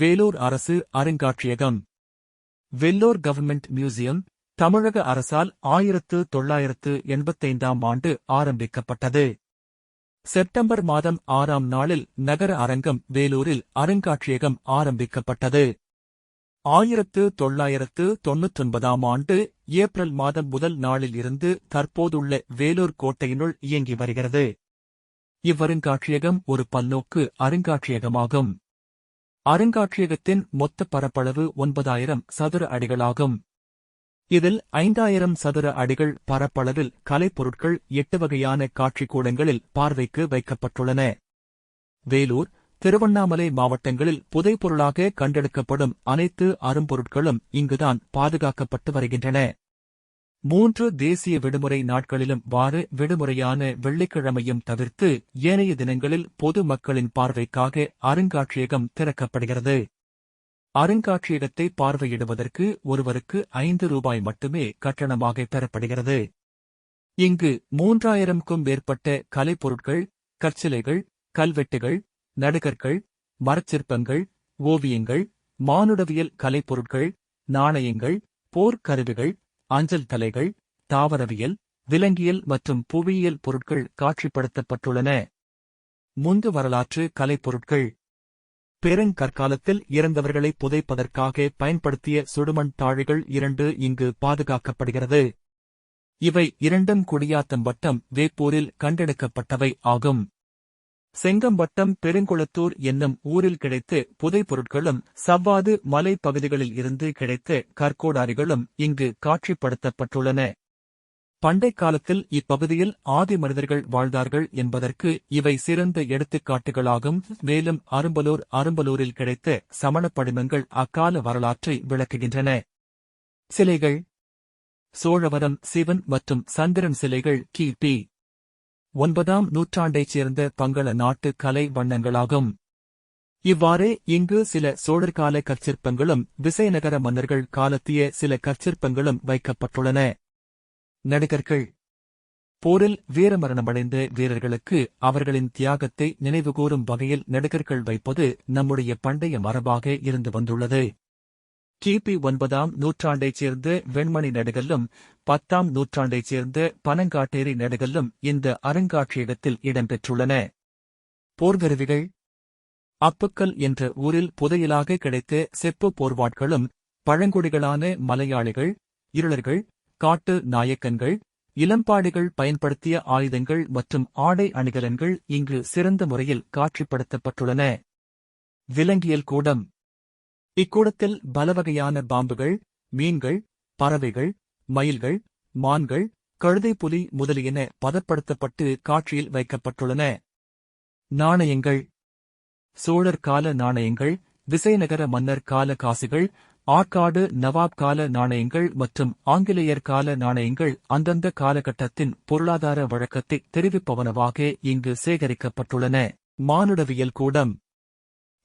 வேலூர் அரசு அருங்காட்சியகம். Vellore government museum தமிழக அரசால் ஆயிரத்து தொள்ளாயிரத்து எண்பத்தைந்தாம் ஆண்டு ஆரம்பிக்கப்பட்டது. செப்டம்பர் மாதம் ஆறாம் நாளில் நகர அரங்கம் வேலூரில் அருங்காட்சியகம் ஆரம்பிக்கப்பட்டது. ஆயிரத்து தொள்ளாயிரத்து தொன்னூற்றொன்பதாம் ஆண்டு ஏப்ரல் மாதம் முதல் நாளில் இருந்து தற்போதுள்ள வேலூர் கோட்டையினுள் இயங்கி வருகிறது. இவ்வருங்காட்சியகம் ஒரு பல்நோக்கு அருங்காட்சியகமாகும். அருங்காட்சியகத்தின் மொத்த பரப்பளவு ஒன்பதாயிரம் சதுர அடிகளாகும். இதில் ஐந்தாயிரம் சதுர அடிகள் பரப்பளவில் கலைப்பொருட்கள் எட்டு வகையான காட்சிக்கூடங்களில் பார்வைக்கு வைக்கப்பட்டுள்ளன. வேலூர் திருவண்ணாமலை மாவட்டங்களில் புதைப்பொருளாக கண்டெடுக்கப்படும் அனைத்து அரும்பொருட்களும் இங்குதான் பாதுகாக்கப்பட்டு வருகின்றன. மூன்று தேசிய விடுமுறை நாட்களிலும் வார விடுமுறையான வெள்ளிக்கிழமையும் தவிர்த்து ஏனைய தினங்களில் பொது மக்களின் பார்வைக்காக அருங்காட்சியகம் திறக்கப்படுகிறது. அருங்காட்சியகத்தை பார்வையிடுவதற்கு ஒருவருக்கு ஐந்து ரூபாய் மட்டுமே கட்டணமாக பெறப்படுகிறது. இங்கு மூன்றாயிரம்க்கும் மேற்பட்ட கலைப்பொருட்கள் கற்சிலைகள் கல்வெட்டுகள் நடுகர்கள் மரச்சிற்பங்கள் ஓவியங்கள் மானுடவியல் கலைப்பொருட்கள் நாணயங்கள் போர்க்கருவிகள் அஞ்சல் தலைகள் தாவரவியல் விலங்கியல் மற்றும் புவியியல் பொருட்கள் காட்சிப்படுத்தப்பட்டுள்ளன. முந்து வரலாற்று கலைப்பொருட்கள் பெருங்கற்காலத்தில் இறந்தவர்களை புதைப்பதற்காக பயன்படுத்திய சுடுமண் தாழிகள் இரண்டு இங்கு பாதுகாக்கப்படுகிறது. இவை இரண்டும் குடியாத்தம் வட்டம் வேப்பூரில் கண்டெடுக்கப்பட்டவை ஆகும். செங்கம்பட்டம் பெருங்குளத்தூர் என்னும் ஊரில் கிடைத்து புதைப்பொருட்களும் சவ்வாது மலைப்பகுதிகளில் இருந்து கிடைத்த கற்கோடாரிகளும் இங்கு காட்சிப்படுத்தப்பட்டுள்ளன. பண்டை காலத்தில் இப்பகுதியில் ஆதி மனிதர்கள் வாழ்ந்தார்கள் என்பதற்கு இவை சிறந்த எடுத்துக்காட்டுகளாகும். மேலும் அரும்பலூர் அரும்பலூரில் கிடைத்த சமண படிமங்கள் அக்கால வரலாற்றை விளக்குகின்றன. சிலைகள் சோழவரம் சிவன் மற்றும் சந்திரன் சிலைகள் கிபி ஒன்பதாம் நூற்றாண்டைச் சேர்ந்த பங்கள நாட்டு கலை வண்ணங்களாகும். இவ்வாறே இங்கு சில சோழர்கால கற்சிற்பங்களும் விசயநகர மன்னர்கள் காலத்திய சில கற்சிற்பங்களும் வைக்கப்பட்டுள்ளன. நடிகர்கள். போரில் வீரமரணமடைந்த வீரர்களுக்கு அவர்களின் தியாகத்தை நினைவுகூரும் வகையில் நடிகர்கள் வைப்பது நம்முடைய பண்டைய மரபாக இருந்து வந்துள்ளது. கிபி ஒன்பதாம் நூற்றாண்டைச் சேர்ந்த வெண்மணி நடுகல்லும் பத்தாம் நூற்றாண்டைச் சேர்ந்த பனங்காட்டேரி நடுகல்லும் இந்த அருங்காட்சியகத்தில் இடம்பெற்றுள்ளன. போர்கருவிகள் அப்புக்கல் என்ற ஊரில் புதையலாக கிடைத்த செப்பு போர்வாட்களும் பழங்குடிகளான மலையாளிகள் இருளர்கள் காட்டு நாயக்கன்கள் இளம்பாடிகள் பயன்படுத்திய ஆயுதங்கள் மற்றும் ஆடை அணிகலன்கள் இங்கு சிறந்த முறையில் காட்சிப்படுத்தப்பட்டுள்ளன. விலங்கியல் கூடம். இக்கூடத்தில் பலவகையான பாம்புகள் மீன்கள் பறவைகள் மயில்கள் மான்கள் கழுதை புலி முதலியன பதப்படுத்தப்பட்டு காட்சியில் வைக்கப்பட்டுள்ளன. நாணயங்கள். சோழர் கால நாணயங்கள் விசயநகர மன்னர் கால காசுகள் ஆற்காடு நவாப் கால நாணயங்கள் மற்றும் ஆங்கிலேயர் கால நாணயங்கள் அந்தந்த காலகட்டத்தின் பொருளாதார வழக்கத்தை தெரிவிப்பவனவாக இங்கு சேகரிக்கப்பட்டுள்ளன. மானுடவியல் கூடம்.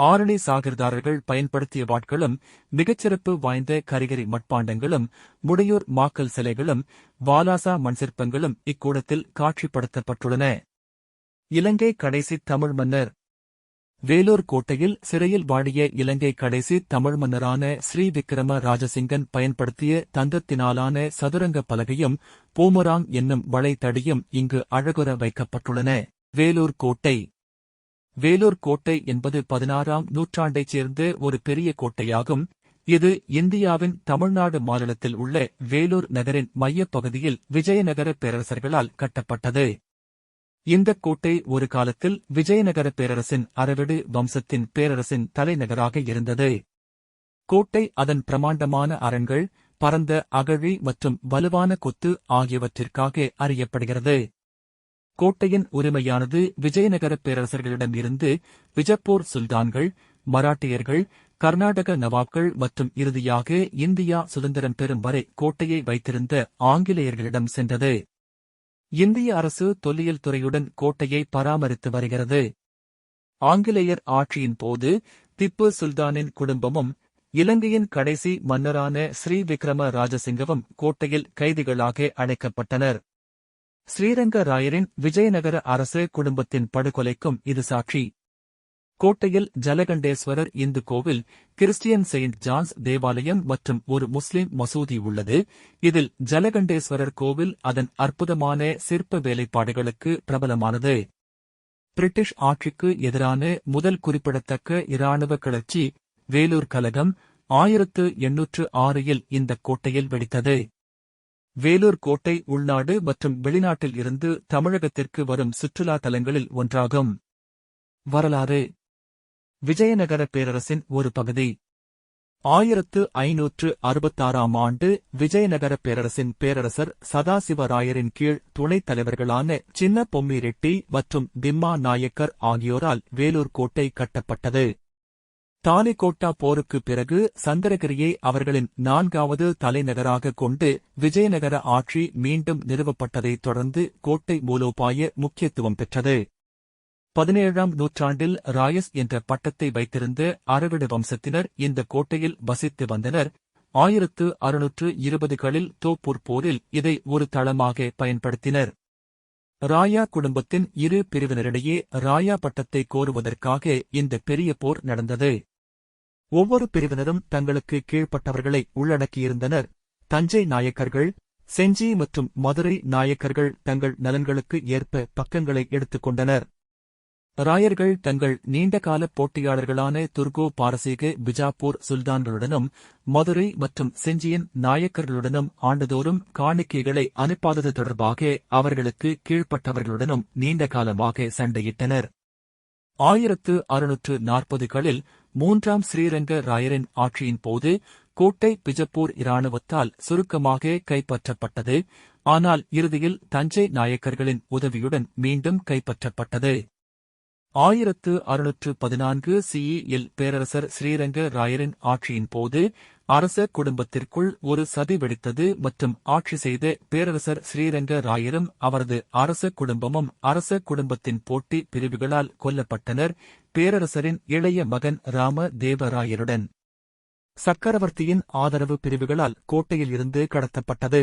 ஆரணி சாகர்தாரர்கள் பயன்படுத்திய வாட்களும் மிகச்சிறப்பு வாய்ந்த கரிகரி மட்பாண்டங்களும் முடையூர் மாக்கல் சிலைகளும் வாலாசா மண்சிற்பங்களும் இக்கூடத்தில் காட்சிப்படுத்தப்பட்டுள்ளன. இலங்கை கடைசி தமிழ் மன்னர். வேலூர் கோட்டையில் சிறையில் வாடிய இலங்கை கடைசி தமிழ் மன்னரான ஸ்ரீ விக்கிரம ராஜசிங்கன் பயன்படுத்திய தந்தத்தினாலான சதுரங்க பலகையும் பூமராங் என்னும் வளைத்தடியும் இங்கு அழகுற வைக்கப்பட்டுள்ளன. வேலூர் கோட்டை. வேலூர் கோட்டை என்பது பதினாறாம் நூற்றாண்டைச் சேர்ந்த ஒரு பெரிய கோட்டையாகும். இது இந்தியாவின் தமிழ்நாடு மாநிலத்தில் உள்ள வேலூர் நகரின் மையப்பகுதியில் விஜயநகர பேரரசர்களால் கட்டப்பட்டது. இந்தக் கோட்டை ஒரு காலத்தில் விஜயநகர பேரரசின் அரவிடு வம்சத்தின் பேரரசின் தலைநகராக இருந்தது. கோட்டை அதன் பிரமாண்டமான அரண்கள் பரந்த அகழி மற்றும் வலுவான கொத்து ஆகியவற்றிற்காக அறியப்படுகிறது. கோட்டையின் உரிமையானது விஜயநகர பேரரசர்களிடம் இருந்து விஜப்பூர் சுல்தான்கள் மராட்டியர்கள் கர்நாடக நவாப்கள் மற்றும் இறுதியாக இந்தியா சுதந்திரம் பெறும் வரை கோட்டையை வைத்திருந்த ஆங்கிலேயர்களிடம் சென்றது. இந்திய அரசு தொல்லியல் துறையுடன் கோட்டையை பராமரித்து வருகிறது. ஆங்கிலேயர் ஆட்சியின் போது திப்பு சுல்தானின் குடும்பமும் இலங்கையின் கடைசி மன்னரான ஸ்ரீ விக்ரம ராஜசிங்கவும் கோட்டையில் கைதிகளாக அழைக்கப்பட்டனர். ஸ்ரீரங்க ராயரின் விஜயநகர அரசு குடும்பத்தின் படுகொலைக்கும் இது சாட்சி. கோட்டையில் ஜலகண்டேஸ்வரர் இந்து கோவில் கிறிஸ்டியன் செயின்ட் ஜான்ஸ் தேவாலயம் மற்றும் ஒரு முஸ்லிம் மசூதி உள்ளது. இதில் ஜலகண்டேஸ்வரர் கோவில் அதன் அற்புதமான சிற்ப வேலைப்பாடுகளுக்கு பிரபலமானது. பிரிட்டிஷ் ஆட்சிக்கு எதிரான முதல் குறிப்பிடத்தக்க இராணுவ கிளர்ச்சி வேலூர் கலகம் ஆயிரத்து எண்ணூற்று ஆறில் இந்த கோட்டையில் வெடித்தது. வேலூர் கோட்டை உள்நாடு மற்றும் வெளிநாட்டில் இருந்து தமிழகத்திற்கு வரும் சுற்றுலா தலங்களில் ஒன்றாகும். வரலாறு. விஜயநகர பேரரசின் ஒரு பகுதி. ஆயிரத்து ஐநூற்று அறுபத்தாறாம் ஆண்டு விஜயநகர பேரரசின் பேரரசர் சதாசிவராயரின் கீழ் துணைத் தலைவர்களான சின்ன பொம்மி ரெட்டி மற்றும் திம்மா நாயக்கர் ஆகியோரால் வேலூர் கோட்டை கட்டப்பட்டது. தாலிகோட்டா போருக்குப் பிறகு சந்திரகிரியை அவர்களின் நான்காவது தலைநகராக கொண்டு விஜயநகர ஆட்சி மீண்டும் நிறுவப்பட்டதைத் தொடர்ந்து கோட்டை மூலோபாய முக்கியத்துவம் பெற்றது. பதினேழாம் நூற்றாண்டில் ராயஸ் என்ற பட்டத்தை வைத்திருந்த அரவிடு வம்சத்தினர் இந்த கோட்டையில் வசித்து வந்தனர். ஆயிரத்து அறுநூற்று இருபதுகளில் தோப்பூர் போரில் இதை ஒரு தளமாக பயன்படுத்தினர். ராயா குடும்பத்தின் இரு பிரிவினரிடையே ராயா பட்டத்தை கோருவதற்காக இந்த பெரிய போர் நடந்தது. ஒவ்வொரு பிரிவினரும் தங்களுக்கு கீழ்ப்பட்டவர்களை உள்ளடக்கியிருந்தனர். தஞ்சை நாயக்கர்கள் செஞ்சி மற்றும் மதுரை நாயக்கர்கள் தங்கள் நலன்களுக்கு ஏற்ப பக்கங்களை எடுத்துக் கொண்டனர் ராயர்கள் தங்கள் நீண்டகால போட்டியாளர்களான துர்கோ பாரசீக பிஜாப்பூர் சுல்தான்களுடனும் மதுரை மற்றும் செஞ்சியின் நாயக்கர்களுடனும் ஆண்டுதோறும் காணிக்கைகளை அனுப்பாதது தொடர்பாக அவர்களுக்கு கீழ்ப்பட்டவர்களுடனும் நீண்ட காலமாக சண்டையிட்டனர். ஆயிரத்து அறுநூற்று நாற்பதுகளில் மூன்றாம் ஸ்ரீரங்க ராயரின் ஆட்சியின் போது கோட்டை பிஜப்பூர் இராணுவத்தால் சுருக்கமாக கைப்பற்றப்பட்டது. ஆனால் இறுதியில் தஞ்சை நாயக்கர்களின் உதவியுடன் மீண்டும் கைப்பற்றப்பட்டது. ஆயிரத்து அறுநூற்று பதினான்கு சிஇ இல் பேரரசர் ஸ்ரீரங்க ராயரின் ஆட்சியின் போது அரச குடும்பத்திற்குள் ஒரு சதி வெடித்தது மற்றும் ஆட்சி செய்த பேரரசர் ஸ்ரீரங்க ராயரும் அவரது அரச குடும்பமும் அரச குடும்பத்தின் போட்டி பிரிவுகளால் கொல்லப்பட்டனர். பேரரசரின் இளைய மகன் ராம தேவராயருடன் சக்கரவர்த்தியின் ஆதரவு பிரிவுகளால் கோட்டையில் இருந்து கடத்தப்பட்டது.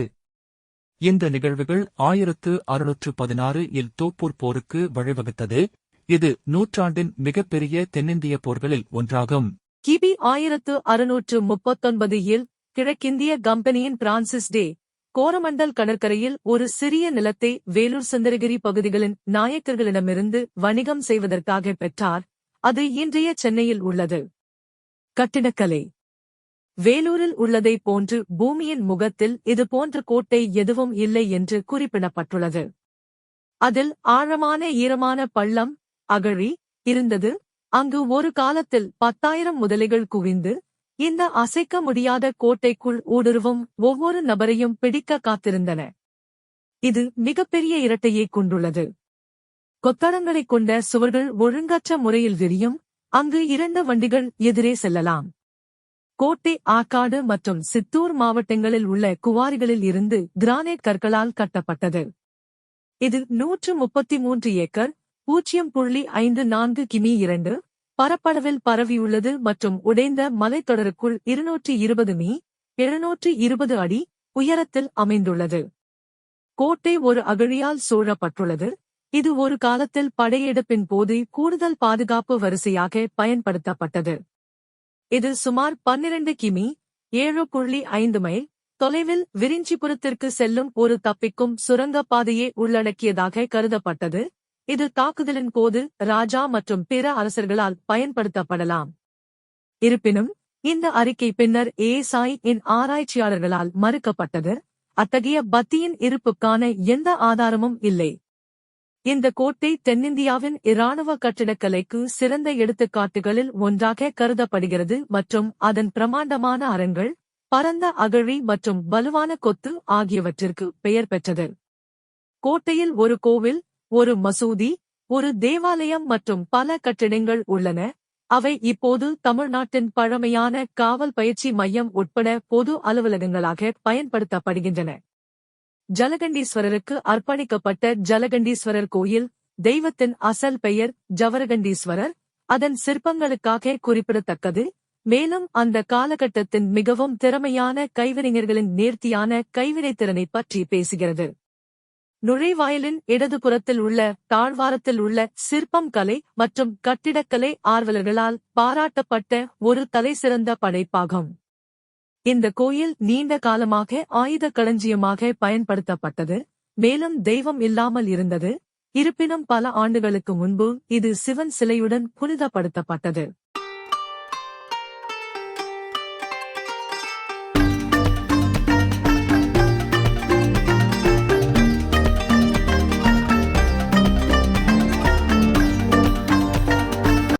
இந்த நிகழ்வுகள் ஆயிரத்து அறுநூற்று பதினாறு இல் தோப்பூர் போருக்கு வழிவகுத்தது. இது நூற்றாண்டின் மிகப்பெரிய தென்னிந்திய போர்களில் ஒன்றாகும். கிபி ஆயிரத்து அறுநூற்று முப்பத்தொன்பது இல் கிழக்கிந்திய கம்பெனியின் பிரான்சிஸ் டே கோரமண்டல் கடற்கரையில் ஒரு சிறிய நிலத்தை வேலூர் சந்திரகிரி பகுதிகளின் நாயக்கர்களிடமிருந்து வணிகம் செய்வதற்காக பெற்றார். அது இன்றைய சென்னையில் உள்ளது. கட்டிடக்கலை. வேலூரில் உள்ளதைப் போன்று பூமியின் முகத்தில் இது போன்ற கோட்டை எதுவும் இல்லை என்று குறிப்பிடப்பட்டுள்ளது. அதில் ஆழமான ஈரமான பள்ளம் அகழி இருந்தது. அங்கு ஒரு காலத்தில் பத்தாயிரம் முதலைகள் குவிந்து இந்த அசைக்க முடியாத கோட்டைக்குள் ஊடுருவும் ஒவ்வொரு நபரையும் பிடிக்க காத்திருந்தன. இது மிகப்பெரிய இரட்டையை கொண்டுள்ளது. கொத்தடங்களைக் கொண்ட சுவர்கள் ஒழுங்கற்ற முறையில் விரியும் அங்கு இரண்டு வண்டிகள் எதிரே செல்லலாம். கோட்டை ஆக்காடு மற்றும் சித்தூர் மாவட்டங்களில் உள்ள குவாரிகளில் இருந்து கிரானைட் கற்களால் கட்டப்பட்டது. இது நூற்று முப்பத்தி மூன்று ஏக்கர் பூஜ்ஜியம் புள்ளி ஐந்து நான்கு கிமி இரண்டு. பரப்பளவில் பரவியுள்ளது மற்றும் உடைந்த மலைத்தொடருக்குள் இருநூற்றி இருபது மீ எழுநூற்றி இருபது அடி உயரத்தில் அமைந்துள்ளது. கோட்டை ஒரு அகழியால் சூழப்பட்டுள்ளது. இது ஒரு காலத்தில் படையெடுப்பின் போது கூடுதல் பாதுகாப்பு வரிசையாக பயன்படுத்தப்பட்டது. இது சுமார் பன்னிரண்டு கிமி ஏழு புள்ளி ஐந்து மைல் தொலைவில் விரிஞ்சிபுரத்திற்கு செல்லும் ஒரு தப்பிக்கும் சுரங்கப் பாதையை உள்ளடக்கியதாக கருதப்பட்டது. இது தாக்குதலின் போது ராஜா மற்றும் பிற அரசர்களால் பயன்படுத்தப்படலாம். இருப்பினும் இந்த அறிக்கை பின்னர் ஏசாய் இன் ஆராய்ச்சியாளர்களால் மறுக்கப்பட்டது. அத்தகைய பத்தியின் இருப்புக்கான எந்த ஆதாரமும் இல்லை. இந்த கோட்டை தென்னிந்தியாவின் இராணுவ கட்டிடக்கலைக்கு சிறந்த எடுத்துக்காட்டுகளில் ஒன்றாக கருதப்படுகிறது மற்றும் அதன் பிரமாண்டமான அரண்கள் பரந்த அகழி மற்றும் வலுவான கொத்து ஆகியவற்றிற்கு பெயர் பெற்றது. கோட்டையில் ஒரு கோவில் ஒரு மசூதி ஒரு தேவாலயம் மற்றும் பல கட்டிடங்கள் உள்ளன. அவை இப்போது தமிழ்நாட்டின் பழமையான காவல் பயிற்சி மையம் உட்பட பொது அலுவலகங்களாக பயன்படுத்தப்படுகின்றன. ஜலகண்டீஸ்வரருக்கு அர்ப்பணிக்கப்பட்ட ஜலகண்டீஸ்வரர் கோயில் தெய்வத்தின் அசல் பெயர் ஜவரகண்டீஸ்வரர். அதன் சிற்பங்களுக்காக குறிப்பிடத்தக்கது. மேலும் அந்த காலகட்டத்தின் மிகவும் திறமையான கைவினைஞர்களின் நேர்த்தியான கைவினைத்திறனை பற்றி பேசுகிறது. நுழைவாயிலின் இடதுபுறத்தில் உள்ள தாழ்வாரத்தில் உள்ள சிற்பம் கலை மற்றும் கட்டிடக்கலை ஆர்வலர்களால் பாராட்டப்பட்ட ஒரு தலைசிறந்த படைப்பாகும். இந்த கோயில் நீண்ட காலமாக ஆயுத களஞ்சியமாக பயன்படுத்தப்பட்டது. மேலும் தெய்வம் இல்லாமல் இருந்தது. இருப்பினும் பல ஆண்டுகளுக்கு முன்பு இது சிவன் சிலையுடன் புனிதப்படுத்தப்பட்டது.